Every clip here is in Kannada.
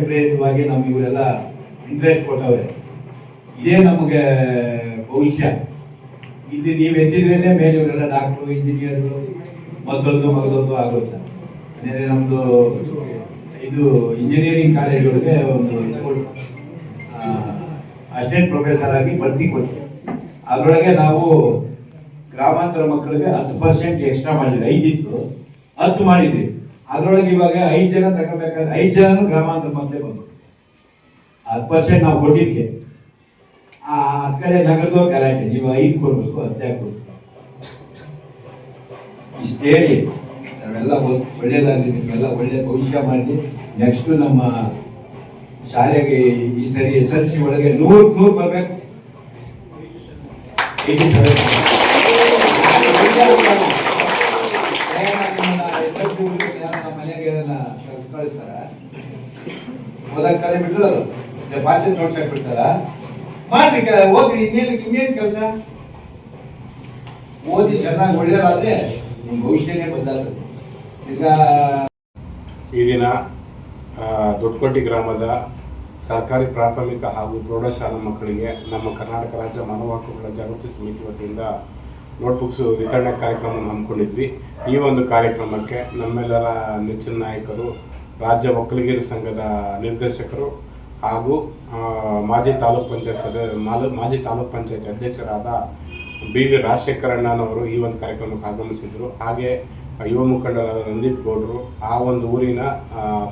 ಅಭಿಪ್ರೇರಿತವಾಗಿ ನಮ್ಗೆ ಇವರೆಲ್ಲ ಇಂಟ್ರೆಸ್ಟ್ ಕೊಟ್ಟವ್ರೆ. ಇದೇ ನಮಗೆ ಭವಿಷ್ಯ. ಇಲ್ಲಿ ನೀವು ಎತ್ತಿದ್ರೇನೆ ಮೇಲೆ ಇವರೆಲ್ಲ ಡಾಕ್ಟ್ರು ಇಂಜಿನಿಯರ್ಗಳು ಮತ್ತೊಂದು ಮೊದಲೊಂದು ಆಗುತ್ತೆ. ಅಂದರೆ ನಮ್ಮದು ಇದು ಇಂಜಿನಿಯರಿಂಗ್ ಕಾಲೇಜ್ಗಳಿಗೆ ಒಂದು ಅಸಿಸ್ಟೆಂಟ್ ಪ್ರೊಫೆಸರ್ ಆಗಿ ಬರ್ತಿ ಕೊಟ್ಟೆ ಅದರೊಳಗೆ ನಾವು ಗ್ರಾಮಾಂತರ ಮಕ್ಕಳಿಗೆ ಹತ್ತು ಪರ್ಸೆಂಟ್ ಎಕ್ಸ್ಟ್ರಾ ಮಾಡಿದ್ರೆ ಐದಿತ್ತು. ಹತ್ತು ಮಾಡಿದ್ವಿ ಅದರೊಳಗೆ ಇವಾಗ ಐದು ಜನ ತಗೋಬೇಕಾದ್ರೆ ಐದು ಜನನು ಗ್ರಾಮಾಂತರ ಮಕ್ಕಳೇ ಬಂದರು. ಹತ್ತು ಪರ್ಸೆಂಟ್ ನಾವು ಕೊಟ್ಟಿದ್ದೆ. ಆ ಕಡೆ ನಗದು ಗಲಾಟೆ. ನೀವು ಐದು ಕೊಡಬೇಕು ಹತ್ತೆ ಕೊಡ್ಬೇಕು. ಇಷ್ಟು ಹೇಳಿ. ನಾವೆಲ್ಲ ಒಳ್ಳೇದಾಗಲಿ ನಿಮಗೆಲ್ಲ ಒಳ್ಳೆ ಭವಿಷ್ಯ ಮಾಡಿ ನೆಕ್ಸ್ಟ್ ನಮ್ಮ ಶಾಲೆಗೆ ಈ ಸರಿ ಎಸ್ ಎಲ್ ಸಿ ಒಳಗೆ ನೂರು ನೂರು ಬರಬೇಕು. ಕಳಿಸ್ತಾರ ಓದಕ್ ಕಲೆ ಬಿಟ್ಟು ಪಾಠ ನೋಡ್ಸಕ್ ಬಿಡ್ತಾರ ಮಾಡ್ರಿ ಓದಿ, ಇನ್ನೇನು ಕೆಲಸ? ಓದಿ ಚೆನ್ನಾಗಿ ಒಳ್ಳೆಯದಾದ್ರೆ ನಿಮ್ಮ ಭವಿಷ್ಯನೇ ಬದಲಾಗ್ತದೆ. ಈಗ ಈ ದಿನ ದೊಡ್ಡಕೋಟಿ ಗ್ರಾಮದ ಸರ್ಕಾರಿ ಪ್ರಾಥಮಿಕ ಹಾಗೂ ಪ್ರೌಢಶಾಲಾ ಮಕ್ಕಳಿಗೆ ನಮ್ಮ ಕರ್ನಾಟಕ ರಾಜ್ಯ ಮಾನವ ಹಕ್ಕುಗಳ ಜಾಗೃತಿ ಸಮಿತಿ ವತಿಯಿಂದ ನೋಟ್ಬುಕ್ಸ್ ವಿತರಣೆ ಕಾರ್ಯಕ್ರಮ ಹಮ್ಮಿಕೊಂಡಿದ್ವಿ. ಈ ಒಂದು ಕಾರ್ಯಕ್ರಮಕ್ಕೆ ನಮ್ಮೆಲ್ಲರ ನೆಚ್ಚಿನ ನಾಯಕರು ರಾಜ್ಯ ಒಕ್ಕಲಿಗರ ಸಂಘದ ನಿರ್ದೇಶಕರು ಹಾಗೂ ಮಾಜಿ ತಾಲೂಕ್ ಪಂಚಾಯತ್ ಸದ, ಮಾಲು- ಮಾಜಿ ತಾಲೂಕ್ ಪಂಚಾಯತ್ ಅಧ್ಯಕ್ಷರಾದ ಬಿ ವಿ ರಾಜಶೇಖರಣ್ಣನವರು ಈ ಒಂದು ಕಾರ್ಯಕ್ರಮಕ್ಕೆ ಆಗಮಿಸಿದರು ಹಾಗೆ, ಯುವ ಮುಖಂಡರಾದ ರಂದೀಪ್ ಗೌಡರು, ಆ ಒಂದು ಊರಿನ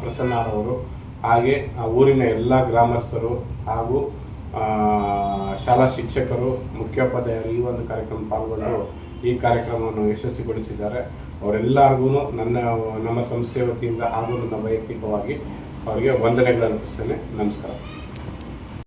ಪ್ರಸನ್ನರವರು, ಹಾಗೆ, ಆ, ಊರಿನ ಎಲ್ಲ ಗ್ರಾಮಸ್ಥರು ಹಾಗೂ ಶಾಲಾ ಶಿಕ್ಷಕರು, ಮುಖ್ಯೋಪಾಧ್ಯಾಯರು ಈ ಒಂದು ಕಾರ್ಯಕ್ರಮ ಪಾಲ್ಗೊಂಡು ಈ ಕಾರ್ಯಕ್ರಮವನ್ನು ಯಶಸ್ವಿಗೊಳಿಸಿದ್ದಾರೆ. ಅವರೆಲ್ಲರಿಗೂ ನನ್ನ, ನಮ್ಮ ಸಂಸ್ಥೆ ವತಿಯಿಂದ ಹಾಗೂ ನನ್ನ ವೈಯಕ್ತಿಕವಾಗಿ ಅವರಿಗೆ ವಂದನೆಗಳನ್ನು ಅರ್ಪಿಸ್ತೇನೆ ನಮಸ್ಕಾರ.